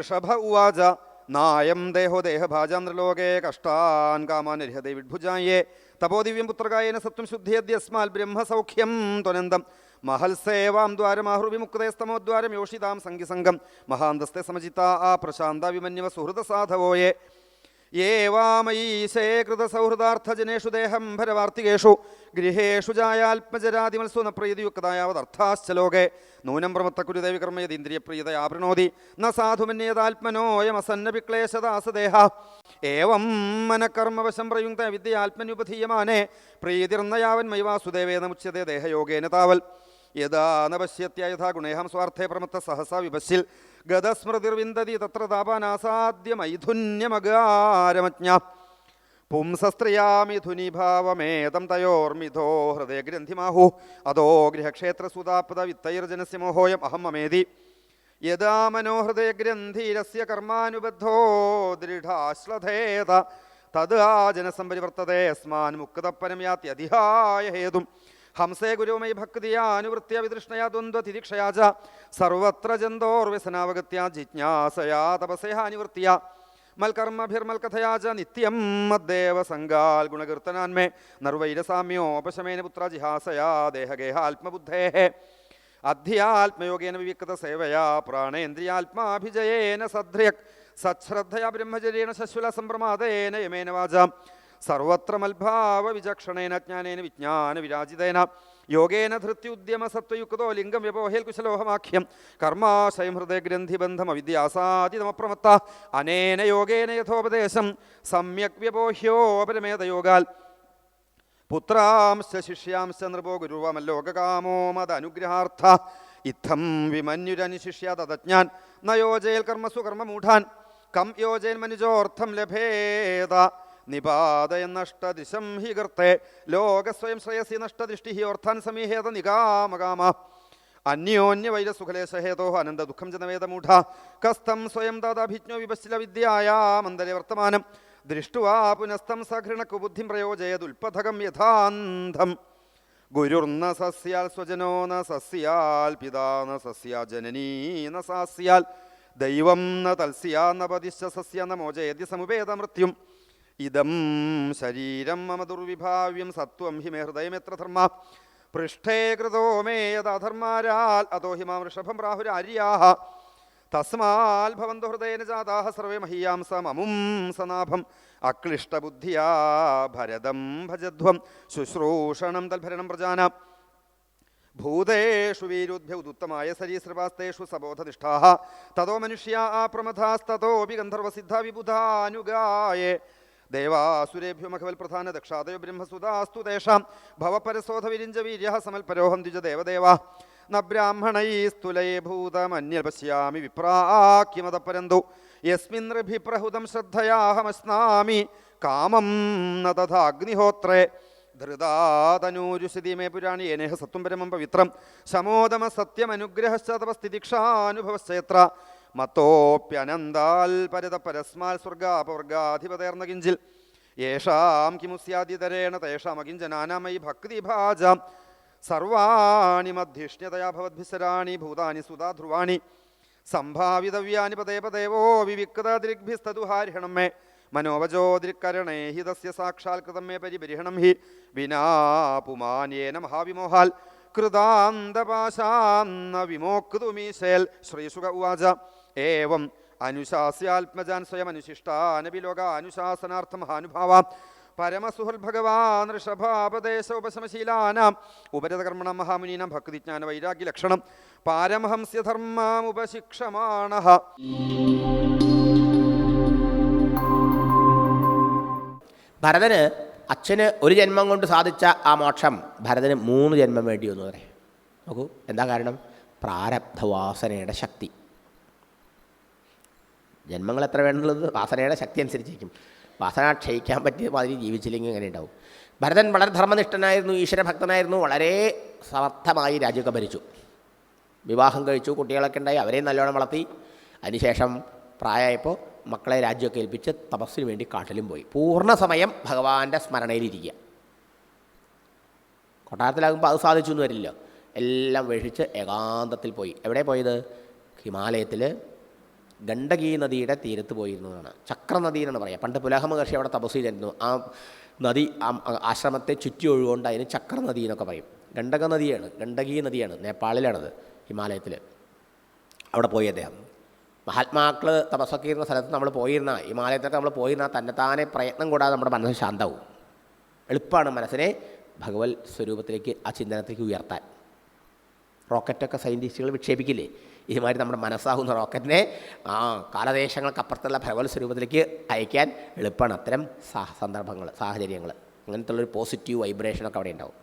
ഋഷഭ ഉവാച. നായം ദേഹോ ദേഹഭാജാന്ദ്രലോകേ കഷ്ടാൻ കാമാനരിഹതേ വിഡ്ഭുജായേ. തപോദിവ്യം പുത്രകായേന സത്വം ശുദ്ധിയദ്യസ്മാൽ ബ്രഹ്മസൗഖ്യം ത്വനന്തം. മഹൽസേവാം ദ്വാരമാഹുർവിമുക്തേസ്തമോദ്വാരം യോഷിതാം സംഗിസംഗം മഹാന്തസ്തെ സമചിത്ത ആ പ്രശാന്ത വിമന്യവ സുഹൃത സാധവോയേ യേവാമയീശേ കൃതസൗഹൃദാർത്ഥജനേഷു ദേഹം ഭരവാർത്തികേഷു. ഗൃഹേഷു ജായാത്മജരാതിമത്സു ന പ്രീതിയുക്തതായാവതർത്ഥാശ്ച ലോകേ നൂനം പ്രമത്തക്കുരുദേവി ആവൃണോതി ന സാധുമന്യേതാത്മനോയമസന്നവിക്ലേശദാസദേഹ ഏവം മനകർമ്മവശം പ്രയുക്ത വിദ്യയാത്മനുപധീയമാനേ പ്രീതിർന്നയാവൻ മൈവാസുദേവേന മുച്യതേ ദേഹയോഗേന താവൽ. യഥാ ന പശ്യത്യ യഥാ ഗുണേഹം സ്വാർത്ഥേ പ്രമത്ത സഹസാ വിപശിൽ ഗതസ്മൃതിർവിന്ദതി തത്ര താപാനാസാദ്യമൈഥുന്യമകാരമജ്ഞ. പുംസസ്ത്രിയാമിഥുനിഭാവമേതം തയോർമിഥോ ഹൃദയ ഗ്രന്ഥിമാഹു അതോ ഗൃഹക്ഷേത്രസുതാപത വിത്തൈർജനസ്യ മോഹോയം അഹം മമേതി യഥാ മനോഹൃദയ ഗ്രന്ഥിരസ്യ കർമാനുബദ്ധോ ദൃഢാശ്ലഥേത. തത് ആ ജനസംപരിവർത്തതേ യസ്മാൻ മുക്തപരം യാത്തി അധിഹായ ഹേതും. ഹംസേ ഗുരുമയി ഭക്തിയാനുവൃത്യ വിതൃഷ്ണയാ ദ്വന്ദ്വതിരിക്ഷയാ ച. സർവത്ര ജന്തോർവ്യസനാവഗത്യ ജിജ്ഞാസയാ തപസയ അനുവൃത്തിയ മൽക്കർമ്മഭിർമൽക്കഥയാച നിത്യം മദ്ദേവ സംഗാൽ ഗുണകീർത്തനാന്മേ നർവൈരസാമ്യോപശമേന പുത്ര ജിഹാസയാ ദേഹഗേഹാത്മബുദ്ധേ അധ്യാത്മയോഗേന വിവിക്ത സേവയാ പ്രാണേന്ദ്രിയാത്മാഭിജയേന സദ്ര്യക്. സശ്രദ്ധയാ ബ്രഹ്മചര്യേണ ശശ്വല സംപ്രമാദേന യമേന വാചാം. സർവത്ര മത്ഭാവ വിചക്ഷണേന ജ്ഞാനേന വിജ്ഞാന വിരാജിതേന യോഗേന ധൃത്യുദ്യമ സത്വയുക്തോ ലിംഗം വ്യപോഹേൽ കുശലോഹമാഖ്യം കർമാശയം ഹൃദയഗ്രന്ഥിബന്ധം അവിദ്യാസാദിതമപ്രമത്ത അനേന യോഗേന യഥോപദേശം സമ്യക് വ്യപോഹ്യോപരമേതയോഗാൽ പുത്രാംശ ശിഷ്യാംശ നൃപോ ഗുരുവമല്ലോകകാമോ അനുഗ്രഹാർത്ഥ ഇത്തം വിമന്യുരനുശിഷ്യ തതജ്ഞാൻ നയോജയൽ യോജയൽ കർമ്മസു കർമ്മമൂഢാൻ കം യോജയൻ മനുജോർത്ഥം ലഭേത. നിപാതയന്നഷ്ടദിശം ഹി കർത്തേ ലോകസ്വയം ശ്രേയസി നഷ്ടദൃഷ്ടി ഹി ഓർത്ഥാൻ സമീഹേത നികാമകാമ അന്യോന്യ വൈരസുഖലേശഹേതോ അനന്ത ദുഃഖം ജനവേദമൂഢ. കസ്തം സ്വയം തദഭിജ്ഞോ വിപശ്ചില മന്ദലെ വർത്തമാനം. ദൃഷ്ടുവാ പുനസ്തം സഘൃണക്കു ബുദ്ധിം പ്രയോജയതുൽപഥകം യഥാന്ധം. ഗുരുർന സസ്യാൽ സ്വജനോ ന സസ്യാൽ പിതാ ന സസ്യാ ജനനീ ന സാസ്യാൽ. ദൈവം ന തൽസ്യാ ന പതിശ്ച സസ്യ ന മോചയതി സമുപേത മൃത്യും ഇതം ശരീരം മമ ദുർവിഭാവ്യം സത്വം ഹിമേ ഹൃദയം എത്ര ധർമ്മ? പൃഷ്ഠേ കൃതോ മേ യഥാധർമാരാൽ അതോ ഹിമാം ഋഷഭം പ്രാഹുരാര്യാഹ? തസ്മാൽ ഹൃദയേന ജാതാഹ സർവേ മഹീയാംസ മമും സനാഭം അക്ലിഷ്ടബുദ്ധിയാ ഭരതം ഭജധ്വം ശുശ്രൂഷണം തൽഭരണം പ്രജാന. ഭൂതേഷു വീരുദ്ഭ്യൗതുത്തമായ സരീസൃപാസ്തേഷു സബോധനിഷ്ഠാ തതോ മനുഷ്യാ പ്രമഥാസ്തോ ഗന്ധർവസിദ്ധ വിബുധാനുഗായേ. ദേവാസുരേഭ്യോ മഖവൽ പ്രധാന ദക്ഷാദയോ ബ്രഹ്മസുതാസ്തു തേഷാം. ഭവപരസോധ വിരിഞ്ച വീര്യ സമൽപരോഹം ദ്വിജ ദേവദേവ. ന ബ്രാഹ്മണൈസ്തുലയേ ഭൂതമന്യൽ പശ്യാമി വിപ്രാക്കിമതപരന്തു യസ്മിൻ ഋഭിപ്രഹുതം ശ്രദ്ധയാഹമസ്നാമി. കാമം ന തഥാഗ്നിഹോത്രേ. ധൃതാതനൂരുഷിതി മേ പുരാണി ഏനേഹ സത്വം പരമം പവിത്രം. ശമോദമ സത്യമനുഗ്രഹശ്ച തപസ്ഥിതിക്ഷാനുഭവശ്ചയത്ര മത്തോപ്യനന്താൽ പരത പരസ്മാൽ സ്വർഗാപവർഗാധിപതേർന്ന കിഞ്ചിൽ. യേഷാം കിമുസ്യാദിതരേണ തേഷാമകിഞ്ചനാനാമയി ഭക്തിഭാജാം. സർവാണി മധ്യിഷ്ണ്യതയാ ഭവദ്ഭിസരാണി ഭൂതാനി സുതാ ധ്രുവാണി സംഭാവിതവ്യാനി പദേ പദേവോ വിവിക്തദൃഗ്ഭിസ്തതുഹാരിഹണം മേ. മനോവജോദൃക്കരണേ ഹി തസ്യ സാക്ഷാത്കൃതം മേ പരിപരിഹണം ഹി. വിനാ പുമാന്യേന മഹാവിമോഹാൽ. കൃതാന്തപാശാന്ന വിമോക്തുമീശേൽ ശ്രീസുക ഉവാച. ഏവം അനുശാസ്യാത്മജാൻ സ്വയം അനുശിഷ്ടാനപി ലോക അനുശാസനാർത്ഥ മഹാനുഭാവ പരമസുഹൽ ഭഗവാൻ ഋഷഭാപദേശ ഉപശമശീലാനാം ഉപരതകർമ്മണ മഹാമുനീനാം ഭക്തിജ്ഞാന വൈരാഗ്യ ലക്ഷണം പാരമഹംസ്യധർമാമുപശിക്ഷമാണ ഭരതന് അച്ഛന് ഒരു ജന്മം കൊണ്ട് സാധിച്ച ആ മോക്ഷം ഭരതന് മൂന്ന് ജന്മം വേണ്ടി വന്നു പറയാം നോക്കൂ എന്താ കാരണം? പ്രാരബ്ധവാസനയുടെ ശക്തി. ജന്മങ്ങൾ എത്ര വേണമെന്നുള്ളത് വാസനയുടെ ശക്തി അനുസരിച്ചിരിക്കും. വാസന ക്ഷയിക്കാൻ പറ്റിയ മാതിരി ജീവിച്ചില്ലെങ്കിൽ അങ്ങനെ ഉണ്ടാവും. ഭരതൻ വളരെ ധർമ്മനിഷ്ഠനായിരുന്നു ഈശ്വരഭക്തനായിരുന്നു വളരെ സമർത്ഥമായി രാജ്യമൊക്കെ ഭരിച്ചു വിവാഹം കഴിച്ചു കുട്ടികളൊക്കെ ഉണ്ടായി അവരെയും നല്ലോണം വളർത്തി. അതിനുശേഷം പ്രായമായപ്പോൾ മക്കളെ രാജ്യമൊക്കെ ഏൽപ്പിച്ച് തപസ്സിന് വേണ്ടി കാട്ടിലും പോയി. പൂർണ സമയം ഭഗവാന്റെ സ്മരണയിലിരിക്കുക. കൊട്ടാരത്തിലാകുമ്പോൾ അത് സാധിച്ചു എന്ന് വരില്ല. എല്ലാം വേഷിച്ച് ഏകാന്തത്തിൽ പോയി. എവിടെ പോയത്? ഹിമാലയത്തിൽ ഗണ്ഡകി നദിയുടെ തീരത്ത് പോയിരുന്നതാണ്. ചക്ര എന്നാണ് പറയുക പണ്ട് പുലഹ മഹർഷി അവിടെ തപസ് ചെയ്തിരുന്നു ആ നദി ആശ്രമത്തെ ചുറ്റി ഒഴുകൊണ്ട് അതിന് ചക്ര നദി എന്നൊക്കെ പറയും. ഗണ്ഡക നദിയാണ് ഗണ്ഡകി നദിയാണ് നേപ്പാളിലാണത് ഹിമാലയത്തിൽ അവിടെ പോയി അദ്ദേഹം. മഹാത്മാക്കൾ തപസ്സൊക്കെ ഇരുന്ന സ്ഥലത്ത് നമ്മൾ പോയിരുന്ന ഹിമാലയത്തൊക്കെ നമ്മൾ പോയിരുന്ന തന്നെത്താനെ പ്രയത്നം കൂടാതെ നമ്മുടെ മനസ്സ് ശാന്തവും. എളുപ്പമാണ് മനസ്സിനെ ഭഗവത് സ്വരൂപത്തിലേക്ക് ആ ചിന്തനത്തിലേക്ക് ഉയർത്താൻ. റോക്കറ്റൊക്കെ സയന്റിസ്റ്റുകൾ വിക്ഷേപിക്കില്ലേ? ഇതുമാതിരി നമ്മുടെ മനസ്സാകുന്ന റോക്കറ്റിനെ ആ കാലദേശങ്ങൾക്കപ്പുറത്തുള്ള ഭഗവത് സ്വരൂപത്തിലേക്ക് അയക്കാൻ എളുപ്പമാണ് അത്തരം സന്ദർഭങ്ങൾ സാഹചര്യങ്ങൾ അങ്ങനത്തെ ഉള്ളൊരു പോസിറ്റീവ് വൈബ്രേഷനൊക്കെ അവിടെ ഉണ്ടാവും.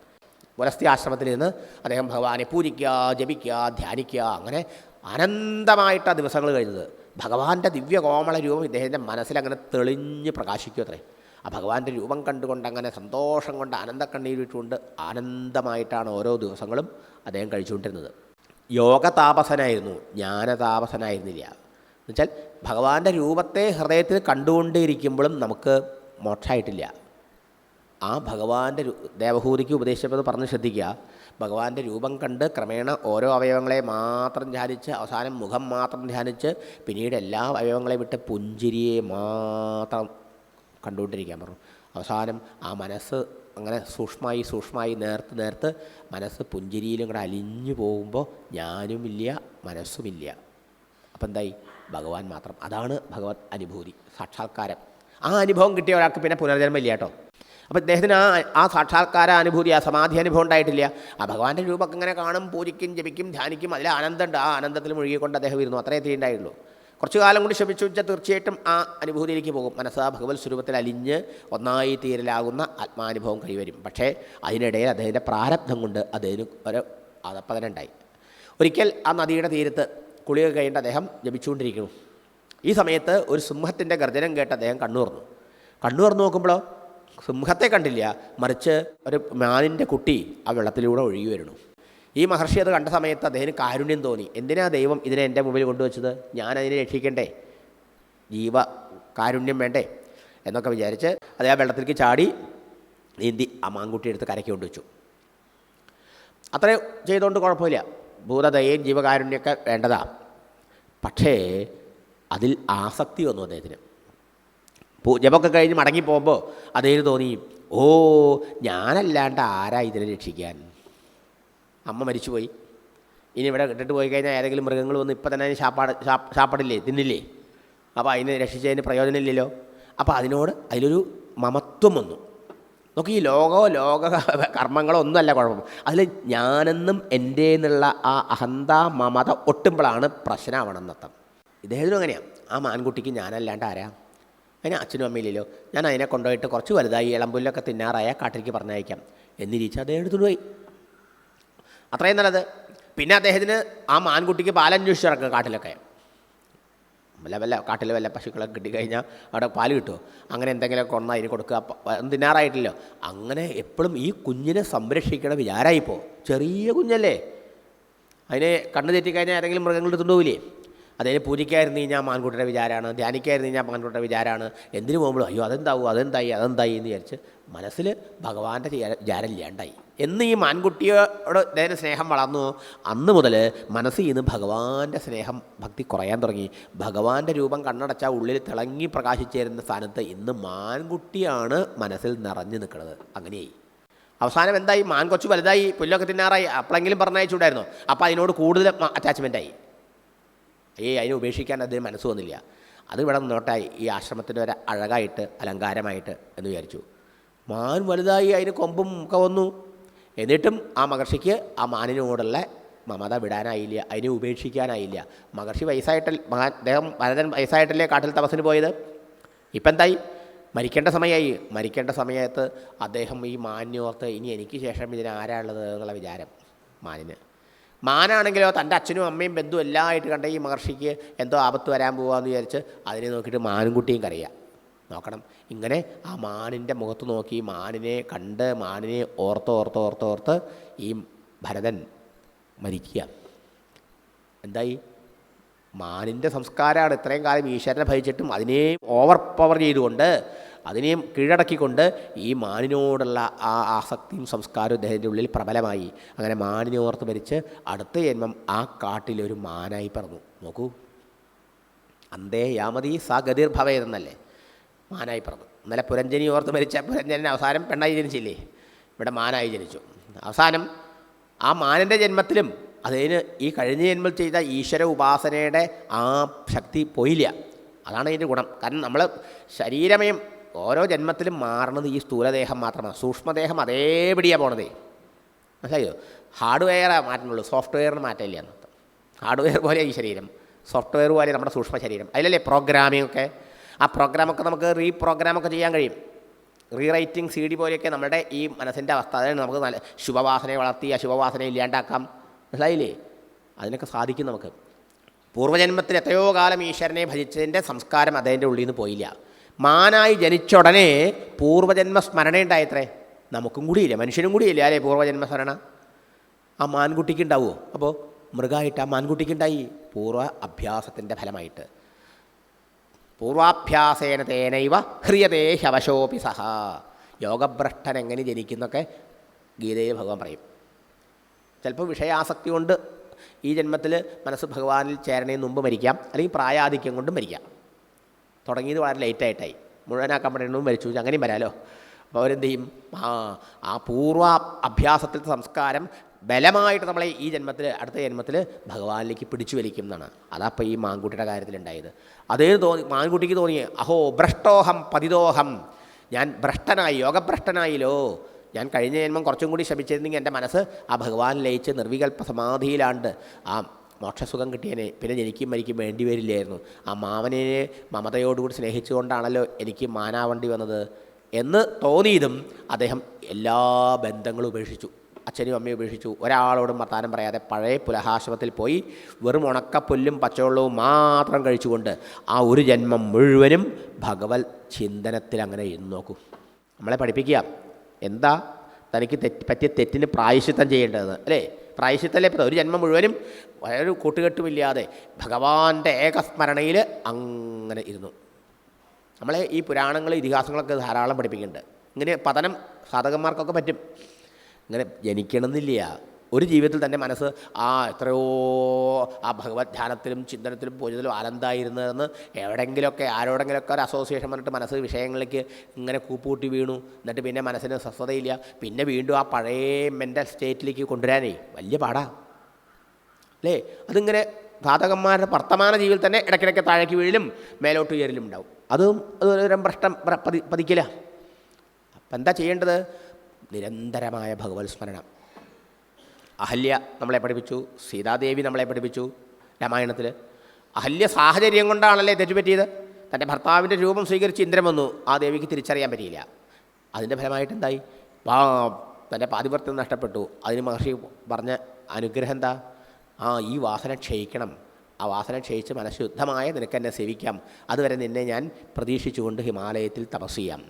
പുലസ്തി ആശ്രമത്തിൽ നിന്ന് അദ്ദേഹം ഭഗവാനെ പൂജിക്കുക ജപിക്കുക ധ്യാനിക്കുക അങ്ങനെ അനന്തമായിട്ട് ആ ദിവസങ്ങൾ കഴിഞ്ഞത്. ഭഗവാന്റെ ദിവ്യകോമള രൂപം ഇദ്ദേഹത്തിന്റെ മനസ്സിലങ്ങനെ തെളിഞ്ഞ് പ്രകാശിക്കും അത്രേ. ആ ഭഗവാന്റെ രൂപം കണ്ടുകൊണ്ട് അങ്ങനെ സന്തോഷം കൊണ്ട് ആനന്ദക്കണ്ണീരിട്ടുകൊണ്ട് ആനന്ദമായിട്ടാണ് ഓരോ ദിവസങ്ങളും അദ്ദേഹം കഴിച്ചുകൊണ്ടിരുന്നത്. യോഗതാപസനായിരുന്നു ജ്ഞാനതാപസനായിരുന്നില്ല. എന്നുവെച്ചാൽ ഭഗവാന്റെ രൂപത്തെ ഹൃദയത്തിൽ കണ്ടുകൊണ്ടേയിരിക്കുമ്പോഴും നമുക്ക് മോക്ഷമായിട്ടില്ല ആ ഭഗവാന്റെ ദേവഹൂതിക്ക് ഉപദേശിച്ചപ്പോൾ പറഞ്ഞ് ശ്രദ്ധിക്കുക. ഭഗവാന്റെ രൂപം കണ്ട് ക്രമേണ ഓരോ അവയവങ്ങളെ മാത്രം ധ്യാനിച്ച് അവസാനം മുഖം മാത്രം ധ്യാനിച്ച് പിന്നീട് എല്ലാ അവയവങ്ങളെയും വിട്ട് പുഞ്ചിരിയെ മാത്രം കണ്ടുകൊണ്ടിരിക്കാൻ പറഞ്ഞു. അവസാനം ആ മനസ്സ് അങ്ങനെ സൂക്ഷ്മമായി സൂക്ഷ്മമായി നേർത്ത് നേർത്ത് മനസ്സ് പുഞ്ചിരിയിലും കൂടെ അലിഞ്ഞു പോകുമ്പോൾ ഞാനുമില്ല മനസ്സുമില്ല. അപ്പം എന്തായി? ഭഗവാൻ മാത്രം. അതാണ് ഭഗവത് അനുഭൂതി സാക്ഷാത്കാരം. ആ അനുഭവം കിട്ടിയ ഒരാൾക്ക് പിന്നെ പുനർജന്മം ഇല്ല കേട്ടോ. അപ്പോൾ ഇദ്ദേഹത്തിന് ആ ആ സാക്ഷാത്കാര അനുഭൂതി ആ സമാധി അനുഭവം ഉണ്ടായിട്ടില്ല. ആ ഭഗവാന്റെ രൂപമൊക്കെ ഇങ്ങനെ കാണും പൂജിക്കും ജപിക്കും ധ്യാനിക്കും. അതിൽ ആനന്ദമുണ്ട്. ആ ആനന്ദത്തിൽ മുഴുകിക്കൊണ്ട് അദ്ദേഹം ഇരുന്നു. അത്രേ തീണ്ടായുള്ളൂ കുറച്ചു കാലം കൂടി ശമിച്ചു വെച്ചാൽ തീർച്ചയായിട്ടും ആ അനുഭൂതിയിലേക്ക് പോകും. മനസ്സാ ഭഗവത് സ്വരൂപത്തിൽ അലിഞ്ഞ് ഒന്നായി തീരലാകുന്ന ആത്മാനുഭവം കൈവരും. പക്ഷേ അതിനിടയിൽ അദ്ദേഹത്തിന്റെ പ്രാരബ്ധം കൊണ്ട് അദ്ദേഹത്തിന് ഒരു അതപ്പതനുണ്ടായി ഒരിക്കൽ ആ നദിയുടെ തീരത്ത് കുളിക കഴിഞ്ഞിട്ട് അദ്ദേഹം ജപിച്ചുകൊണ്ടിരിക്കുന്നു. ഈ സമയത്ത് ഒരു സിംഹത്തിന്റെ ഗർജനം കേട്ട് അദ്ദേഹം കണ്ണു തുറന്നു കണ്ണു തുറന്നു നോക്കുമ്പോഴോ സിംഹത്തെ കണ്ടില്ല മറിച്ച് ഒരു മാനിന്റെ കുട്ടി ആ വെള്ളത്തിലൂടെ ഒഴുകി വരുന്നു. ഈ മഹർഷി അത് കണ്ട സമയത്ത് അദ്ദേഹത്തിന് കാരുണ്യം തോന്നി. എന്തിനാ ദൈവം ഇതിനെ എന്റെ മുമ്പിൽ കൊണ്ടുവച്ചത്? ഞാൻ അതിനെ രക്ഷിക്കണ്ടേ? ജീവ കാരുണ്യം വേണ്ടേ? എന്നൊക്കെ വിചാരിച്ച് അത് ആ വെള്ളത്തിലേക്ക് ചാടി നീന്തി ആ മാൻകുട്ടി എടുത്ത് കരയ്ക്ക് കൊണ്ടുവച്ചു. അത്രേ ചെയ്തുകൊണ്ട് കുഴപ്പമില്ല. ഭൂതദയയും ജീവകാരുണ്യമൊക്കെ വേണ്ടതാണ് പക്ഷേ അതിൽ ആസക്തി വന്നു അദ്ദേഹത്തിന്. ജപമൊക്കെ കഴിഞ്ഞ് മടങ്ങി പോകുമ്പോൾ അദ്ദേഹത്തിന് തോന്നി ഓ ഞാനല്ലാണ്ട് ആരാ ഇതിനെ രക്ഷിക്കാൻ? അമ്മ മരിച്ചുപോയി. ഇനി ഇവിടെ ഇട്ടിട്ട് പോയി കഴിഞ്ഞാൽ ഏതെങ്കിലും മൃഗങ്ങൾ വന്ന് ഇപ്പം തന്നെ ശാപ്പാട് ശാപ്പാടില്ലേ തിന്നില്ലേ? അപ്പോൾ അതിനെ രക്ഷിച്ചതിന് പ്രയോജനമില്ലല്ലോ. അപ്പോൾ അതിനോട് അതിലൊരു മമത്വം വന്നു. നോക്കി ഈ ലോകോ ലോക കർമ്മങ്ങളോ ഒന്നുമല്ല കുഴപ്പം. അതിൽ ഞാനെന്നും എന്റെ എന്നുള്ള ആ അഹന്ത മമത ഒട്ടുമ്പോഴാണ് പ്രശ്നമാവണം എന്നർത്ഥം. ഇദ്ദേഹത്തിനും അങ്ങനെയാണ് ആ മാൻകുട്ടിക്ക് ഞാനല്ലാണ്ട് ആരാ? അതിന് അച്ഛനും അമ്മയില്ലല്ലോ ഞാൻ അതിനെ കൊണ്ടുപോയിട്ട് കുറച്ച് വലുതായി ഇളമ്പുല്ലൊക്കെ തിന്നാറായ കാട്ടിലേക്ക് പറഞ്ഞയക്കാം. എന്നിരിച്ച് അദ്ദേഹം എടുത്തുകൊണ്ട് പോയി. അത്രയും നല്ലത്. പിന്നെ അദ്ദേഹത്തിന് ആ മാൻകുട്ടിക്ക് പാലന്വേഷിച്ച് ഇറക്കുക കാട്ടിലൊക്കെ. വല്ല വല്ല കാട്ടിൽ വല്ല പശുക്കളൊക്കെ കിട്ടിക്കഴിഞ്ഞാൽ അവിടെ പാൽ കിട്ടുമോ? അങ്ങനെ എന്തെങ്കിലുമൊക്കെ ഒന്ന് അതിന് കൊടുക്കുക. തിന്നാറായിട്ടില്ലോ അങ്ങനെ എപ്പോഴും ഈ കുഞ്ഞിനെ സംരക്ഷിക്കണ വിചാരമായിപ്പോൾ ചെറിയ കുഞ്ഞല്ലേ. അതിനെ കണ്ണു തെറ്റിക്കഴിഞ്ഞാൽ ഏതെങ്കിലും മൃഗങ്ങളുടെ എടുത്തുകൊണ്ട് പോവില്ലേ? അതിനെ പൂജിക്കായിരുന്നു കഴിഞ്ഞാൽ മാൻകുട്ടിയുടെ വിചാരമാണ് ധ്യാനിക്കായിരുന്നു കഴിഞ്ഞാൽ മാൻകുട്ടിയുടെ വിചാരമാണ് എന്തിനു പോകുമ്പോഴും അയ്യോ അതെന്താവും അതെന്തായി അതെന്തായി? എന്ന് വിചാരിച്ച് മനസ്സിൽ ഭഗവാന്റെ വിചാര- ഇല്ലാണ്ടായി. എന്ന് ഈ മാൻകുട്ടിയോട് അദ്ദേഹം സ്നേഹം വളർന്നു. അന്ന് മുതൽ മനസ്സിൽ നിന്ന് ഭഗവാന്റെ സ്നേഹം ഭക്തി കുറയാൻ തുടങ്ങി. ഭഗവാന്റെ രൂപം കണ്ണടച്ചാൽ ഉള്ളിൽ തിളങ്ങി പ്രകാശിച്ചേരുന്ന സ്ഥാനത്ത് ഇന്ന് മാൻകുട്ടിയാണ് മനസ്സിൽ നിറഞ്ഞു നിൽക്കുന്നത്. അങ്ങനെയായി. അവസാനം എന്തായി? മാൻ കൊച്ചു വലുതായി പുല്ലൊക്കെ തിന്നാറായി. അപ്പോഴെങ്കിലും പറഞ്ഞയച്ചുണ്ടായിരുന്നു. അപ്പോൾ അതിനോട് കൂടുതൽ അറ്റാച്ച്മെന്റായി ഏയ് അതിനെ ഉപേക്ഷിക്കാൻ അദ്ദേഹം മനസ്സ് വന്നില്ല. അത് ഇവിടെ നിന്നോട്ടെ ഈ ആശ്രമത്തിന്റെ ഒരു അഴകായിട്ട് അലങ്കാരമായിട്ട് എന്ന് വിചാരിച്ചു. മാൻ വലുതായി അതിന് കൊമ്പും ഒക്കെ വന്നു. എന്നിട്ടും ആ മഹർഷിക്ക് ആ മാനിനോടുള്ള മമത വിടാനായില്ല. അതിനെ ഉപേക്ഷിക്കാനായില്ല. മഹർഷി വയസ്സായിട്ട് മഹാ അദ്ദേഹം ഭരതൻ വയസ്സായിട്ടല്ലേ കാട്ടിൽ തപസ്സിന് പോയത്? ഇപ്പം എന്തായി മരിക്കേണ്ട സമയമായി മരിക്കേണ്ട സമയത്ത് അദ്ദേഹം ഈ മാന്യോർത്ത് ഇനി എനിക്ക് ശേഷം ഇതിന് ആരാളുള്ളത് എന്നുള്ള വിചാരം മാനിന്. മാനാണെങ്കിലോ തന്റെ അച്ഛനും അമ്മയും ബന്ധു എല്ലാമായിട്ട് കണ്ട ഈ മഹർഷിക്ക് എന്തോ ആപത്ത് വരാൻ പോകാമെന്ന് വിചാരിച്ച് അതിനെ നോക്കിയിട്ട് മാനും കുട്ടിയും കരയാം. നോക്കണം. ഇങ്ങനെ ആ മാനിന്റെ മുഖത്ത് നോക്കി മാനിനെ കണ്ട് മാനിനെ ഓർത്ത് ഓർത്ത് ഓർത്ത് ഓർത്ത് ഈ ഭരതൻ മരിക്കുക. എന്തായി? മാനിന്റെ സംസ്കാരമാണ് ഇത്രയും കാലം ഈശ്വരനെ ഭജിച്ചിട്ടും അതിനെ ഓവർ പവർ ചെയ്തുകൊണ്ട് അതിനെയും കീഴടക്കിക്കൊണ്ട് ഈ മാനിനോടുള്ള ആ ആസക്തിയും സംസ്കാരവും അദ്ദേഹത്തിന്റെ ഉള്ളിൽ പ്രബലമായി. അങ്ങനെ മാനിനെ ഓർത്ത് മരിച്ച് അടുത്ത ജന്മം ആ കാട്ടിലൊരു മാനായി പറന്നു. നോക്കൂ. അന്തേ യാമതി സാ ഗതിർഭവ എന്നല്ലേ? മാനായി പറഞ്ഞു ഇന്നലെ പുരഞ്ജനി ഓർത്ത് മരിച്ച പുരഞ്ജനൻ അവസാനം പെണ്ണായി ജനിച്ചില്ലേ? ഇവിടെ മാനായി ജനിച്ചു. അവസാനം ആ മാനന്റെ ജന്മത്തിലും അതിന് ഈ കഴിഞ്ഞ ജന്മത്തിൽ ചെയ്ത ഈശ്വര ഉപാസനയുടെ ആ ശക്തി പോയില്ല. അതാണ് അതിന്റെ ഗുണം. കാരണം നമ്മൾ ശരീരമയം ഓരോ ജന്മത്തിലും മാറണത് ഈ സ്ഥൂലദേഹം മാത്രമാണ്. സൂക്ഷ്മദേഹം അതേപടിയാണ് പോണതേ. മനസ്സിലായോ? ഹാർഡ്വെയറെ മാറ്റുന്നുള്ളൂ സോഫ്റ്റ്വെയറിന് മാറ്റമില്ല എന്നർത്ഥം. ഹാർഡ്വെയർ പോലെ ഈ ശരീരം. സോഫ്റ്റ്വെയർ പോലെ നമ്മുടെ സൂക്ഷ്മ ശരീരം. അതിലല്ലേ പ്രോഗ്രാമിംഗ് ഒക്കെ? ആ പ്രോഗ്രാമൊക്കെ നമുക്ക് റീ പ്രോഗ്രാമൊക്കെ ചെയ്യാൻ കഴിയും. റീറൈറ്റിംഗ് സി ഡി പോലെയൊക്കെ നമ്മുടെ ഈ മനസ്സിന്റെ അവസ്ഥ. അതായത് നമുക്ക് നല്ല ശുഭവാസനയെ വളർത്തി അശുഭവാസനയെ ഇല്ലാണ്ടാക്കാം. മനസ്സിലായില്ലേ? അതിനൊക്കെ സാധിക്കും നമുക്ക്. പൂർവജന്മത്തിൽ എത്രയോ കാലം ഈശ്വരനെ ഭജിച്ചതിന്റെ സംസ്കാരം അതിന്റെ ഉള്ളിൽ നിന്ന് പോയില്ല. മാനായി ജനിച്ച ഉടനെ പൂർവജന്മ സ്മരണ ഉണ്ടായത്രേ? നമുക്കും കൂടിയില്ല? മനുഷ്യനും കൂടിയില്ല? അല്ലേ പൂർവജന്മ സ്മരണ? ആ മാൻകുട്ടിക്ക് ഉണ്ടാവുമോ അപ്പോൾ മൃഗമായിട്ട് ആ മാൻകുട്ടിക്ക് ഉണ്ടായി. പൂർവ അഭ്യാസത്തിന്റെ ഫലമായിട്ട്. പൂർവാഭ്യാസേന തേനൈവ ഹ്രിയതേ ശവശോപി സഹ. യോഗഭ്രഷ്ടൻ എങ്ങനെ ജനിക്കുന്നൊക്കെ ഗീതയിൽ ഭഗവാൻ പറയും. ചിലപ്പോൾ വിഷയാസക്തി കൊണ്ട് ഈ ജന്മത്തിൽ മനസ്സ് ഭഗവാനിൽ ചേരണേ മുമ്പ് മരിക്കാം. അല്ലെങ്കിൽ പ്രായാധിക്യം കൊണ്ടും മരിക്കാം. തുടങ്ങിയത് വളരെ ലേറ്റായിട്ടായി മുഴുവൻ ആ കമ്പനിയും മരിച്ചു. അങ്ങനെയും വരാമല്ലോ അപ്പോൾ അവരെന്ത് ചെയ്യും? ആ ആ പൂർവ അഭ്യാസത്തിലത്തെ സംസ്കാരം ബലമായിട്ട് നമ്മളെ ഈ ജന്മത്തിൽ അടുത്ത ജന്മത്തിൽ ഭഗവാനിലേക്ക് പിടിച്ചു വലിക്കും എന്നാണ്. അതപ്പോൾ ഈ മാൻകുട്ടിയുടെ കാര്യത്തിലുണ്ടായത്. അതേ തോന്നി മാൻകുട്ടിക്ക് തോന്നി അഹോ ഭ്രഷ്ടോഹം പതിതോഹം. ഞാൻ ഭ്രഷ്ടനായി യോഗഭ്രഷ്ടനായില്ലോ ഞാൻ കഴിഞ്ഞ ജന്മം കുറച്ചും കൂടി ശമിച്ചിരുന്നെങ്കിൽ എന്റെ മനസ്സ് ആ ഭഗവാൻ ലയിച്ച് നിർവികൽപ്പ സമാധിയിലാണ്ട് ആ മോക്ഷസുഖം കിട്ടിയനെ. പിന്നെ ജനിക്കും മരിക്കും വേണ്ടി വരില്ലായിരുന്നു. ആ മാമനെ മമതയോടുകൂടി സ്നേഹിച്ചുകൊണ്ടാണല്ലോ എനിക്ക് മാനാവണ്ടി വന്നത് എന്ന് തോന്നിയതും അദ്ദേഹം എല്ലാ ബന്ധങ്ങളും ഉപേക്ഷിച്ചു. അച്ഛനും അമ്മയും ഉപേക്ഷിച്ചു. ഒരാളോടും വർത്താനം പറയാതെ പഴയ പുലഹാശ്രമത്തിൽ പോയി വെറും ഉണക്കപ്പുല്ലും പച്ചവെള്ളവും മാത്രം കഴിച്ചുകൊണ്ട് ആ ഒരു ജന്മം മുഴുവനും ഭഗവത് ചിന്തനത്തിൽ അങ്ങനെ ഇരുന്ന് നോക്കും. നമ്മളെ പഠിപ്പിക്കുക. എന്താ? തനിക്ക് തെറ്റ് പറ്റിയ തെറ്റിന് പ്രായശിത്തം ചെയ്യേണ്ടത് അല്ലേ? പ്രായശ്ചിത്തല്ലേ ഇപ്പം ഒരു ജന്മം മുഴുവനും ഒരു കൂട്ടുകെട്ടുമില്ലാതെ ഭഗവാന്റെ ഏകസ്മരണയിൽ അങ്ങനെ ഇരുന്നു. നമ്മളെ ഈ പുരാണങ്ങൾ ഇതിഹാസങ്ങളൊക്കെ ധാരാളം പഠിപ്പിക്കുന്നുണ്ട്. ഇങ്ങനെ പതനം സാധകന്മാർക്കൊക്കെ പറ്റും. ഇങ്ങനെ ജനിക്കണമെന്നില്ല. ഒരു ജീവിതത്തിൽ തന്നെ മനസ്സ് ആ എത്രയോ ആ ഭഗവത് ധ്യാനത്തിലും ചിന്തനത്തിലും പൂജത്തിലും ആനന്ദമായിരുന്നതെന്ന് എവിടെയെങ്കിലുമൊക്കെ ആരോടെങ്കിലുമൊക്കെ ഒരു അസോസിയേഷൻ വന്നിട്ട് മനസ്സ് വിഷയങ്ങളിലേക്ക് ഇങ്ങനെ കൂപ്പൂട്ടി വീണു. എന്നിട്ട് പിന്നെ മനസ്സിന് സ്വസ്ഥതയില്ല. പിന്നെ വീണ്ടും ആ പഴയ മെന്റൽ സ്റ്റേറ്റിലേക്ക് കൊണ്ടുവരാനേ വലിയ പാടാ. അല്ലേ? അതിങ്ങനെ ഘാതകന്മാരുടെ വർത്തമാന ജീവിതത്തിൽ തന്നെ ഇടയ്ക്കിടയ്ക്ക് താഴേക്ക് വീഴലും മേലോട്ട് ഉയരലും ഉണ്ടാവും. അതും അതൊരു പ്രശ്നം പതി പതിക്കില്ല. അപ്പം എന്താ ചെയ്യേണ്ടത്? നിരന്തരമായ ഭഗവത് സ്മരണം. അഹല്യ നമ്മളെ പഠിപ്പിച്ചു സീതാദേവി നമ്മളെ പഠിപ്പിച്ചു രാമായണത്തിൽ അഹല്യ സാഹചര്യം കൊണ്ടാണല്ലേ തെറ്റുപറ്റിയത് തന്റെ ഭർത്താവിന്റെ രൂപം സ്വീകരിച്ച് ഇന്ദ്രൻ വന്നു. ആ ദേവിക്ക് തിരിച്ചറിയാൻ പറ്റിയില്ല. അതിന്റെ ഫലമായിട്ട് എന്തായി? പാ തന്റെ പാതിവർത്തം നഷ്ടപ്പെട്ടു. അതിന് മഹർഷി പറഞ്ഞ അനുഗ്രഹം എന്താ? ആ ഈ വാസന ക്ഷയിക്കണം. ആ വാസന ക്ഷയിച്ച് മനഃശുദ്ധമായ നിനക്കെന്നെ സേവിക്കാം. അതുവരെ നിന്നെ ഞാൻ പ്രതീക്ഷിച്ചുകൊണ്ട് ഹിമാലയത്തിൽ തപസ് ചെയ്യാം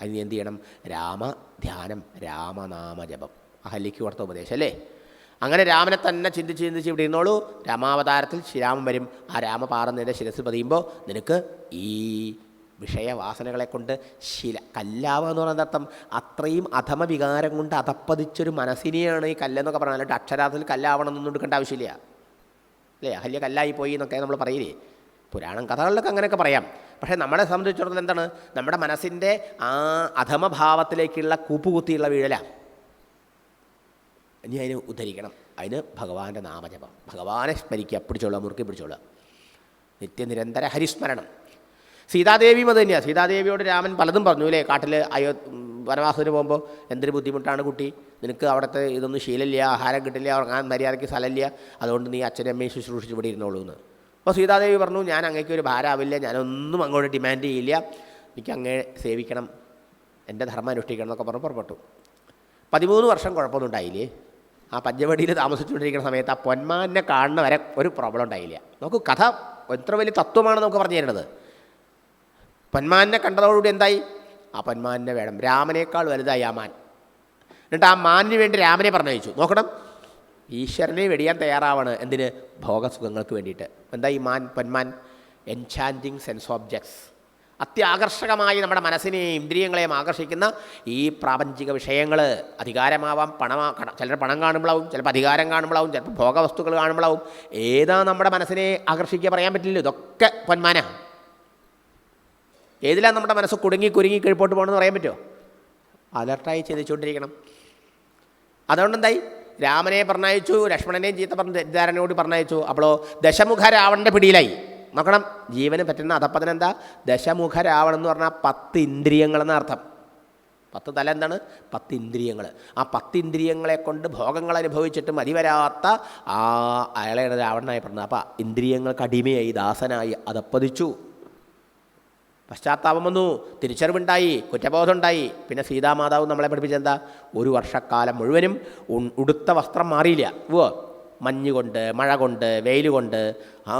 അതിന് എന്ത് ചെയ്യണം? രാമധ്യാനം രാമനാമജപം. അഹല്യയ്ക്ക് കൊടുത്ത ഉപദേശം അല്ലേ? അങ്ങനെ രാമനെ തന്നെ ചിന്തിച്ച് ചിന്തിച്ച് ഇവിടെ ഇരുന്നോളൂ. രാമാവതാരത്തിൽ ശ്രീരാമൻ വരും. ആ രാമപാറ നേരെ ശിരസ് പതിയുമ്പോൾ നിനക്ക് ഈ വിഷയവാസനകളെ കൊണ്ട് ശില കല്ലാവുക എന്ന് പറയുന്ന അർത്ഥം അത്രയും അധമ വികാരം കൊണ്ട് അതപ്പതിച്ചൊരു മനസ്സിനെയാണ് ഈ കല്ലെന്നൊക്കെ പറഞ്ഞാൽ അല്ലാണ്ട് അക്ഷരാർത്ഥത്തിൽ കല്ലാവണം എന്നൊന്നും എടുക്കേണ്ട ആവശ്യമില്ല. അല്ലേ? അഹല്യ കല്ലായി പോയി എന്നൊക്കെ നമ്മൾ പറയില്ലേ? പുരാണം കഥകളിലൊക്കെ അങ്ങനെയൊക്കെ പറയാം. പക്ഷേ നമ്മളെ സംബന്ധിച്ചിടത്തോളം എന്താണ്? നമ്മുടെ മനസ്സിന്റെ ആ അധമഭാവത്തിലേക്കുള്ള കൂപ്പുകുത്തിയുള്ള വീഴലാണ് ഇനി അതിന് ഉദ്ധരിക്കണം. അതിന് ഭഗവാന്റെ നാമജപം. ഭഗവാനെ സ്മരിക്കുക പിടിച്ചോളുക മുറുക്കി പിടിച്ചോളുക. നിത്യനിരന്തര ഹരിസ്മരണം. സീതാദേവിയും അത് തന്നെയാണ് സീതാദേവിയോട് രാമൻ പലതും പറഞ്ഞു അല്ലേ? കാട്ടിൽ അയോ വനവാസത്തിന് പോകുമ്പോൾ എന്തൊരു ബുദ്ധിമുട്ടാണ് കുട്ടി? നിനക്ക് അവിടുത്തെ ഇതൊന്നും ശീലമില്ല ആഹാരം കിട്ടില്ല ഉറങ്ങാൻ മര്യാദയ്ക്ക് സ്ഥലമില്ല. അതുകൊണ്ട് നീ അച്ഛനും അമ്മയും ശുശ്രൂഷിച്ച് ഇവിടെ ഇരുന്നോളൂ എന്ന്. അപ്പോൾ സീതാദേവി പറഞ്ഞു ഞാൻ അങ്ങേക്ക് ഒരു ഭാരമാവില്ല ഞാനൊന്നും അങ്ങോട്ട് ഡിമാൻഡ് ചെയ്യില്ല. എനിക്ക് അങ്ങേ സേവിക്കണം എന്റെ ധർമ്മം അനുഷ്ഠിക്കണം എന്നൊക്കെ പറഞ്ഞ് പുറപ്പെട്ടു. പതിമൂന്ന് വർഷം കുഴപ്പമൊന്നും ഉണ്ടായില്ലേ? ആ പഞ്ചവടിയിൽ താമസിച്ചുകൊണ്ടിരിക്കുന്ന സമയത്ത് ആ പൊന്മാനെ കാണുന്ന വരെ ഒരു പ്രോബ്ലം ഉണ്ടായില്ല. നമുക്ക് കഥ എത്ര വലിയ തത്വമാണ് നമുക്ക് പറഞ്ഞു തരുന്നത്. പൊന്മാനെ കണ്ടതോടുകൂടി എന്തായി? ആ പൊന്മാനെ വേണം രാമനേക്കാൾ വലുതായി ആ മാൻ. എന്നിട്ട് ആ മാനിന് വേണ്ടി രാമനെ പറഞ്ഞയച്ചു. നോക്കണം. ഈശ്വരനെ വെടിയാൻ തയ്യാറാവാണ്. എന്തിന്? ഭോഗസുഖങ്ങൾക്ക് വേണ്ടിയിട്ട്. എന്താ ഈ മാൻ പൊന്മാൻ? എൻചാന്റിങ് സെൻസ് ഓബ്ജക്ട്സ് അത്യാകർഷകമായി നമ്മുടെ മനസ്സിനെയും ഇന്ദ്രിയങ്ങളെയും ആകർഷിക്കുന്ന ഈ പ്രാപഞ്ചിക വിഷയങ്ങൾ അധികാരമാവാം പണമാ ചിലർ പണം കാണുമ്പോഴാവും ചിലപ്പോൾ അധികാരം കാണുമ്പോഴാവും ചിലപ്പോൾ ഭോഗവസ്തുക്കൾ കാണുമ്പോഴാവും ഏതാ നമ്മുടെ മനസ്സിനെ ആകർഷിക്കുക പറയാൻ പറ്റില്ല ഇതൊക്കെ പൊന്മാന. ഏതിലാണ് നമ്മുടെ മനസ്സ് കുടുങ്ങി കുരുങ്ങി കീഴ്പോട്ട് പോകണമെന്ന് പറയാൻ പറ്റുമോ അലർട്ടായി ചിന്തിച്ചുകൊണ്ടിരിക്കണം. അതുകൊണ്ടെന്തായി? രാമനെ പറഞ്ഞയച്ചു ലക്ഷ്മണനെയും ചീത്ത പറഞ്ഞു ധാരണയോട് പറഞ്ഞയച്ചു. അപ്പോൾ ദശമുഖ രാവണന്റെ പിടിയിലായി. നോക്കണം. ജീവന് പറ്റുന്ന അധപ്പതിനെന്താ? ദശമുഖ ദശമുഖരാവണം എന്ന് പറഞ്ഞാൽ പത്ത് ഇന്ദ്രിയങ്ങളെന്ന അർത്ഥം. പത്ത് തല എന്താണ്? പത്ത് ഇന്ദ്രിയങ്ങൾ ആ പത്ത് ഇന്ദ്രിയങ്ങളെ കൊണ്ട് ഭോഗങ്ങൾ അനുഭവിച്ചിട്ട് മതിവരാത്ത ആ അയാളെയാണ് രാവണനായി പറഞ്ഞത്. അപ്പം ഇന്ദ്രിയങ്ങൾക്ക് അടിമയായി ദാസനായി അതപ്പതിച്ചു പശ്ചാത്താപം വന്നു. തിരിച്ചറിവുണ്ടായി. കുറ്റബോധമുണ്ടായി. പിന്നെ സീതാമാതാവ് നമ്മളെ പഠിപ്പിച്ചെന്താ? ഒരു വർഷക്കാലം മുഴുവനും ഉടുത്ത വസ്ത്രം മാറിയില്ല. ഓ മഞ്ഞ് കൊണ്ട് മഴ കൊണ്ട് വെയിൽ കൊണ്ട് ആ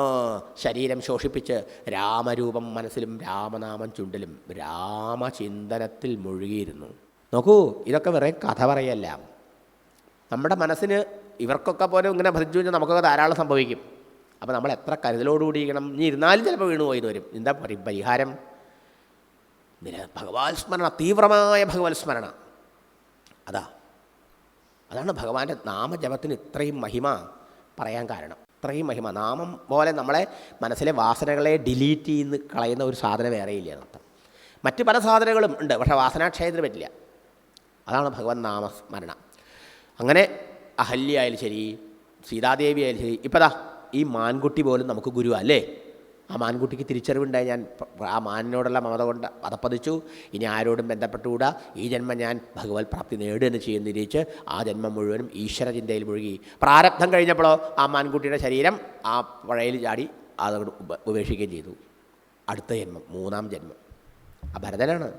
ശരീരം ശോഷിപ്പിച്ച് രാമരൂപം മനസ്സിലും രാമനാമം ചുണ്ടിലും രാമചിന്തനത്തിൽ മുഴുകിയിരുന്നു. നോക്കൂ ഇതൊക്കെ വെറുതെ കഥ പറയല്ല. നമ്മുടെ മനസ്സിന് ഇവർക്കൊക്കെ പോലും ഇങ്ങനെ ഭരിച്ചു കഴിഞ്ഞാൽ നമുക്കൊക്കെ ധാരാളം സംഭവിക്കും. അപ്പോൾ നമ്മൾ എത്ര കരുതലോടുകൂടിയിരിക്കണം ഇനി ഇരുന്നാലും ചിലപ്പോൾ വീണു പോയി വരും. എന്താ പരി- പരിഹാരം. ഭഗവാൻ സ്മരണ തീവ്രമായ ഭഗവത് സ്മരണ. അതാ. അതാണ് ഭഗവാന്റെ നാമജപത്തിന് ഇത്രയും മഹിമ പറയാൻ കാരണം. ഇത്രയും മഹിമ. നാമം പോലെ നമ്മളെ മനസ്സിലെ വാസനകളെ ഡിലീറ്റ് ചെയ്ത് കളയുന്ന ഒരു സാധനം വേറെയില്ല എന്നർത്ഥം മറ്റ് പല സാധനങ്ങളും ഉണ്ട് പക്ഷേ വാസനാക്ഷയത്തിന് പറ്റില്ല. അതാണ് ഭഗവാൻ നാമസ്മരണ. അങ്ങനെ അഹല്യ ആയാലും ശരി സീതാദേവി ആയാലും ശരി ഇപ്പതാ ഈ മാൻകുട്ടി പോലും നമുക്ക് ഗുരു അല്ലേ? ആ മാൻകുട്ടിക്ക് തിരിച്ചറിവുണ്ടായി. ഞാൻ ആ മാനിനോടുള്ള മമത കൊണ്ട് അതപ്പതിച്ചു ഇനി ആരോടും ബന്ധപ്പെട്ടുകൂടാ. ഈ ജന്മം ഞാൻ ഭഗവത് പ്രാപ്തി നേടുകയെന്ന് ചെയ്യുന്ന തിരിച്ച് ആ ജന്മം മുഴുവനും ഈശ്വര ചിന്തയിൽ മുഴുകി. പ്രാരബ്ധം കഴിഞ്ഞപ്പോഴോ ആ മാൻകുട്ടിയുടെ ശരീരം ആ പുഴയിൽ ചാടി അതോട് ഉപേക്ഷിക്കുകയും ചെയ്തു. അടുത്ത ജന്മം മൂന്നാം ജന്മം. ആ ഭരതനാണ്.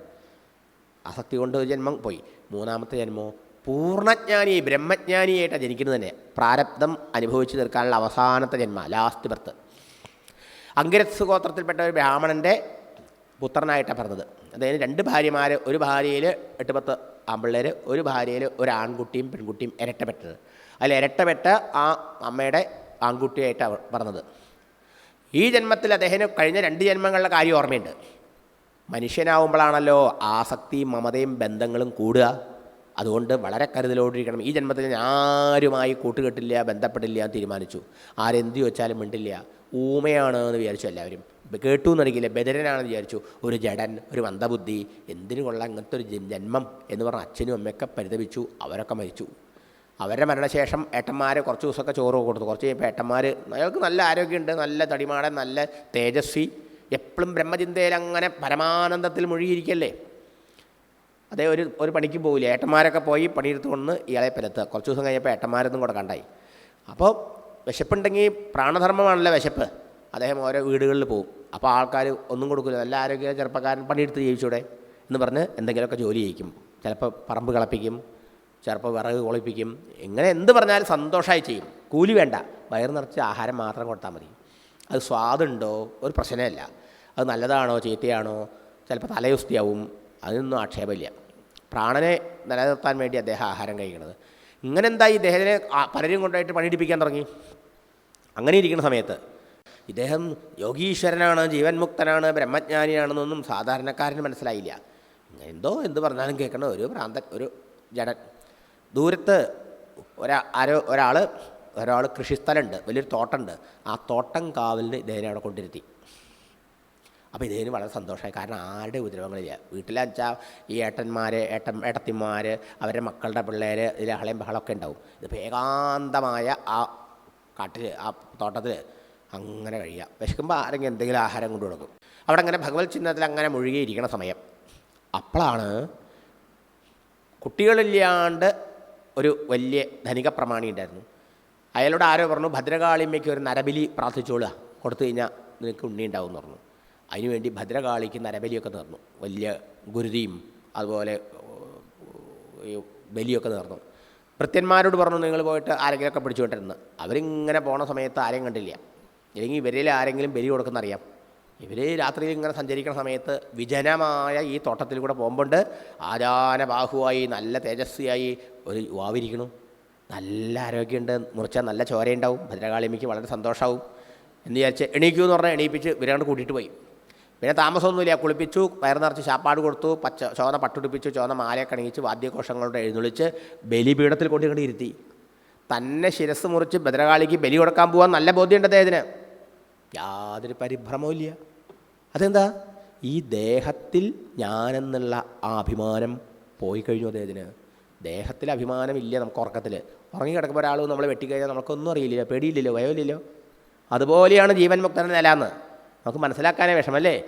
ആസക്തി കൊണ്ട് ജന്മം പോയി. മൂന്നാമത്തെ ജന്മോ? പൂർണജ്ഞാനി ബ്രഹ്മജ്ഞാനിയായിട്ടാണ് ജനിക്കുന്നത് തന്നെ. പ്രാരബ്ധം അനുഭവിച്ചു തീർക്കാനുള്ള അവസാനത്തെ ജന്മ ലാസ്റ്റ് ബർത്ത് അങ്കിരസ് ഗോത്രത്തിൽപ്പെട്ട ഒരു ബ്രാഹ്മണന്റെ പുത്രനായിട്ടാണ് പറഞ്ഞത്. അതായത് രണ്ട് ഭാര്യമാർ ഒരു ഭാര്യയിൽ എട്ട് പത്ത് ആമ്പിള്ളേർ ഒരു ഭാര്യയിൽ ഒരു ആൺകുട്ടിയും പെൺകുട്ടിയും ഇരട്ടപ്പെട്ടത്. അതിൽ ഇരട്ടപ്പെട്ട ആ അമ്മയുടെ ആൺകുട്ടിയായിട്ടാണ് പറഞ്ഞത്. ഈ ജന്മത്തിൽ അദ്ദേഹം കഴിഞ്ഞ രണ്ട് ജന്മങ്ങളുടെ കാര്യം ഓർമ്മയുണ്ട്. മനുഷ്യനാവുമ്പോഴാണല്ലോ ആസക്തിയും മമതയും ബന്ധങ്ങളും കൂടുക. അതുകൊണ്ട് വളരെ കരുതലോടിരിക്കണം. ഈ ജന്മത്തിൽ ഞാൻ ആരുമായി കൂട്ടുകെട്ടില്ല ബന്ധപ്പെട്ടില്ല എന്ന് തീരുമാനിച്ചു. ആരെന്ത് വെച്ചാലും മിണ്ടില്ല. ഊമയാണ് എന്ന് വിചാരിച്ചു എല്ലാവരും. കേട്ടു എന്നറിയില്ല ബദരനാണെന്ന് വിചാരിച്ചു. ഒരു ജഡൻ ഒരു മന്ദബുദ്ധി. എന്തിനു കൊള്ള അങ്ങനത്തെ ഒരു ജന്മം എന്ന് പറഞ്ഞ അച്ഛനും അമ്മയൊക്കെ പരിതപിച്ചു. അവരൊക്കെ മരിച്ചു. അവരുടെ മരണശേഷം ഏട്ടന്മാർ കുറച്ച് ദിവസമൊക്കെ ചോറ് കൊടുത്തു. കുറച്ച് കഴിയുമ്പോൾ ഏട്ടന്മാർ അയാൾക്ക് നല്ല ആരോഗ്യമുണ്ട്. നല്ല തടിമാടൻ നല്ല തേജസ്വി. എപ്പോഴും ബ്രഹ്മചിന്തയിൽ അങ്ങനെ പരമാനന്ദത്തിൽ മുഴുകിയിരിക്കല്ലേ? അതേ ഒരു ഒരു പണിക്ക് പോകില്ല ഏട്ടന്മാരൊക്കെ പോയി പണിയെടുത്ത് കൊണ്ട് ഇയാളെ പരത്തുക കുറച്ച് ദിവസം കഴിഞ്ഞപ്പോൾ ഏട്ടന്മാരൊന്നും കൂടെ കണ്ടായി. അപ്പോൾ വിശപ്പുണ്ടെങ്കിൽ പ്രാണധർമ്മമാണല്ലോ വിശപ്പ്. അദ്ദേഹം ഓരോ വീടുകളിൽ പോകും അപ്പോൾ ആൾക്കാർ ഒന്നും കൊടുക്കില്ല. നല്ല ആരോഗ്യ ചെറുപ്പക്കാരൻ പണിയെടുത്ത് ജീവിച്ചൂടെ എന്ന് പറഞ്ഞ് എന്തെങ്കിലുമൊക്കെ ജോലി ചെയ്യിക്കും. ചിലപ്പോൾ പറമ്പ് കളപ്പിക്കും ചിലപ്പോൾ വിറക് കുളിപ്പിക്കും. ഇങ്ങനെ എന്ത് പറഞ്ഞാലും സന്തോഷമായി ചെയ്യും. കൂലി വേണ്ട. വയറ് നിറച്ച് ആഹാരം മാത്രം കൊടുത്താൽ മതി. അത് സ്വാദുണ്ടോ? ഒരു പ്രശ്നമല്ല. അത് നല്ലതാണോ? ചീത്തയാണോ? ചിലപ്പോൾ തലയുസ്തിയാവും. അതിനൊന്നും ആക്ഷേപമില്ല പ്രാണനെ നിലനിർത്താൻ വേണ്ടി അദ്ദേഹം ആഹാരം കഴിക്കണത് ഇങ്ങനെ എന്തായി? ഇദ്ദേഹത്തിനെ ദേഹത്തിനെ പലരും കൊണ്ടായിട്ട് പണിയെടുപ്പിക്കാൻ തുടങ്ങി. അങ്ങനെ ഇരിക്കുന്ന സമയത്ത് ഇദ്ദേഹം യോഗീശ്വരനാണ് ജീവൻ മുക്തനാണ് ബ്രഹ്മജ്ഞാനിയാണെന്നൊന്നും സാധാരണക്കാരന് മനസ്സിലായില്ല. എന്തോ എന്ത് പറഞ്ഞാലും കേൾക്കണ ഒരു പ്രാന്ത ഒരു ജഡൻ. ദൂരത്ത് ഒരാ ആരോ ഒരാൾ ഒരാൾ കൃഷിസ്ഥലമുണ്ട് വലിയൊരു തോട്ടമുണ്ട് ആ തോട്ടം കാവലിന് ഇദ്ദേഹനെ അവിടെ കൊണ്ടിരുത്തി അപ്പോൾ ഇതിന് വളരെ സന്തോഷമായി. കാരണം ആരുടെ ഉപദ്രവങ്ങളില്ല. വീട്ടിലെച്ചാൽ ഈ ഏട്ടന്മാർ ഏട്ടൻ ഏട്ടത്തിമാർ അവരുടെ മക്കളുടെ പിള്ളേർ ഇതിൽ അഹളയും ബഹളമൊക്കെ ഉണ്ടാവും. ഇത് ഏകാന്തമായ ആ കാട്ടിൽ ആ തോട്ടത്തിൽ അങ്ങനെ കഴിയുക. വിശക്കുമ്പോൾ ആരെങ്കിലും എന്തെങ്കിലും ആഹാരം കൊണ്ടു കൊടുക്കും. അവിടെ അങ്ങനെ ഭഗവത് ചിഹ്നത്തിൽ അങ്ങനെ മുഴുകിയിരിക്കണ സമയം. അപ്പോഴാണ് കുട്ടികളില്ലാണ്ട് ഒരു വലിയ ധനിക പ്രമാണി ഉണ്ടായിരുന്നു. അയാളോട് ആരോ പറഞ്ഞു ഭദ്രകാളിമ്മയ്ക്ക് ഒരു നരബലി പ്രാർത്ഥിച്ചോളുക. കൊടുത്തു കഴിഞ്ഞാൽ നിനക്ക് ഉണ്ണി ഉണ്ടാവും എന്ന് പറഞ്ഞു. അതിനുവേണ്ടി ഭദ്രകാളിക്ക് നരബലിയൊക്കെ നേർന്നു. വലിയ ഗുരുതിയും അതുപോലെ ബലിയൊക്കെ നേർന്നു. ഭൃത്യന്മാരോട് പറഞ്ഞു നിങ്ങൾ പോയിട്ട് ആരെങ്കിലുമൊക്കെ പിടിച്ചുകൊണ്ടിരുന്നു. അവരിങ്ങനെ പോണ സമയത്ത് ആരെയും കണ്ടില്ല. ഇല്ലെങ്കിൽ ഇവരിൽ ആരെങ്കിലും ബലി കൊടുക്കുന്ന അറിയാം. ഇവർ രാത്രിയിൽ ഇങ്ങനെ സഞ്ചരിക്കുന്ന സമയത്ത് വിജനമായ ഈ തോട്ടത്തിൽ കൂടെ പോകുമ്പോണ്ട് ആചാന ബാഹുവായി നല്ല തേജസ്വിയായി ഒരു യുവാവിരിക്കണു. നല്ല ആരോഗ്യമുണ്ട് മുറിച്ചാൽ നല്ല ചോരയുണ്ടാവും ഭദ്രകാളിമിക്ക് വളരെ സന്തോഷമാവും എന്ന് വിചാരിച്ച് എണീക്കൂ എന്ന് പറഞ്ഞാൽ എണീപ്പിച്ച് വിരാണ്ട് കൂട്ടിയിട്ട് പോയി. പിന്നെ താമസമൊന്നുമില്ല. കുളിപ്പിച്ചു വയറ് നിറച്ച് ശാപ്പാട് കൊടുത്തു പച്ച ചോന പട്ടുടിപ്പിച്ചു ചോന മാലയൊക്കെ അണിയിച്ച് വാദ്യഘോഷങ്ങളുടെ എഴുന്നള്ളിച്ച് ബലിപീഠത്തിൽ കൊണ്ട് ഇങ്ങോട്ട് ഇരുത്തി. തന്നെ ശിരസ് മുറിച്ച് ഭദ്രകാളിക്ക് ബലി കൊടുക്കാൻ പോകാൻ നല്ല ബോധ്യമുണ്ട് അദ്ദേഹത്തിന്. യാതൊരു പരിഭ്രമവും ഇല്ല. അതെന്താ? ഈ ദേഹത്തിൽ ഞാനെന്നുള്ള ആ അഭിമാനം പോയി കഴിഞ്ഞു അദ്ദേഹത്തിന്. ദേഹത്തിൽ അഭിമാനമില്ല നമുക്ക് ഉറക്കത്തിൽ. ഉറങ്ങി കിടക്കുമ്പോൾ ഒരാൾ നമ്മളെ വെട്ടിക്കഴിഞ്ഞാൽ നമുക്കൊന്നും അറിയില്ലല്ലോ പേടിയില്ലല്ലോ ഭയമില്ലല്ലോ. അതുപോലെയാണ് ജീവൻ മുക്തന്റെ നിലാന്ന് നമുക്ക് മനസ്സിലാക്കാനേ വിഷമല്ലേ?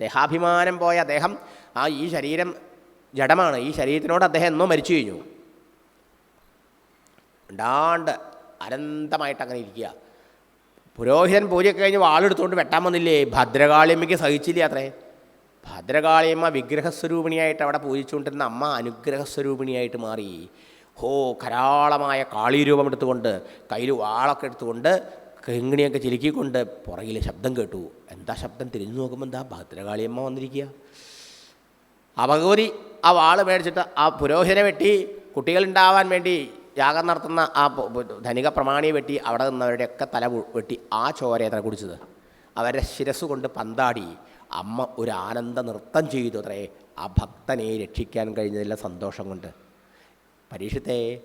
ദേഹാഭിമാനം പോയ അദ്ദേഹം ആ ഈ ശരീരം ജഡമാണ്. ഈ ശരീരത്തിനോട് അദ്ദേഹം എന്നോ മരിച്ചു കഴിഞ്ഞു. ഉണ്ടാണ്ട് അനന്തമായിട്ട് അങ്ങനെ ഇരിക്കുക. പുരോഹിതൻ പൂജയൊക്കെ കഴിഞ്ഞ് വാളെടുത്തുകൊണ്ട് വെട്ടാൻ വന്നില്ലേ? ഭദ്രകാളിയമ്മയ്ക്ക് സഹിച്ചില്ല അത്രേ? ഭദ്രകാളിയമ്മ വിഗ്രഹസ്വരൂപിണിയായിട്ട് അവിടെ പൂജിച്ചുകൊണ്ടിരുന്ന അമ്മ അനുഗ്രഹസ്വരൂപിണിയായിട്ട് മാറി. ഹോ കരാളമായ കാളീരൂപം എടുത്തുകൊണ്ട് കയ്യിൽ വാളൊക്കെ എടുത്തുകൊണ്ട് കിങ്ങിണിയൊക്കെ ചിലുക്കിക്കൊണ്ട് പുറകിൽ ശബ്ദം കേട്ടു. എന്താ ശബ്ദം? തിരിഞ്ഞു നോക്കുമ്പോൾ എന്താ ഭദ്രകാളിയമ്മ വന്നിരിക്കുക ആ ഭഗവതി ആ വാൾ മേടിച്ചിട്ട് ആ പുരോഹിതനെ വെട്ടി കുട്ടികളുണ്ടാവാൻ വേണ്ടി യാഗം നടത്തുന്ന ആ ധനിക പ്രമാണിയെ വെട്ടി അവിടെ നിന്നവരുടെയൊക്കെ തല വെട്ടി ആ ചോരയത്ര കുടിച്ചത്? അവരുടെ ശിരസ് കൊണ്ട് പന്താടി അമ്മ ഒരു ആനന്ദ നൃത്തം ചെയ്തു അത്രേ. ആ ഭക്തനെ രക്ഷിക്കാൻ കഴിഞ്ഞതിലെ സന്തോഷം കൊണ്ട്. പരീക്ഷത്തെ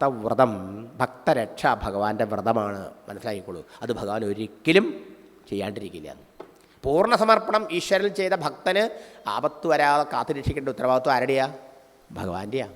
ഭക്തവ്രതം ഭക്തരക്ഷ ഭഗവാന്റെ വ്രതമാണ് മനസ്സിലാക്കിക്കോളൂ. അത് ഭഗവാൻ ഒരിക്കലും ചെയ്യാണ്ടിരിക്കില്ല പൂർണ സമർപ്പണം ഈശ്വരൻ ചെയ്ത ഭക്തന് ആപത്ത് വരാതെ കാത്തുരക്ഷിക്കേണ്ട ഉത്തരവാദിത്വം ആരുടെയാ? ഭഗവാന്റെയാ.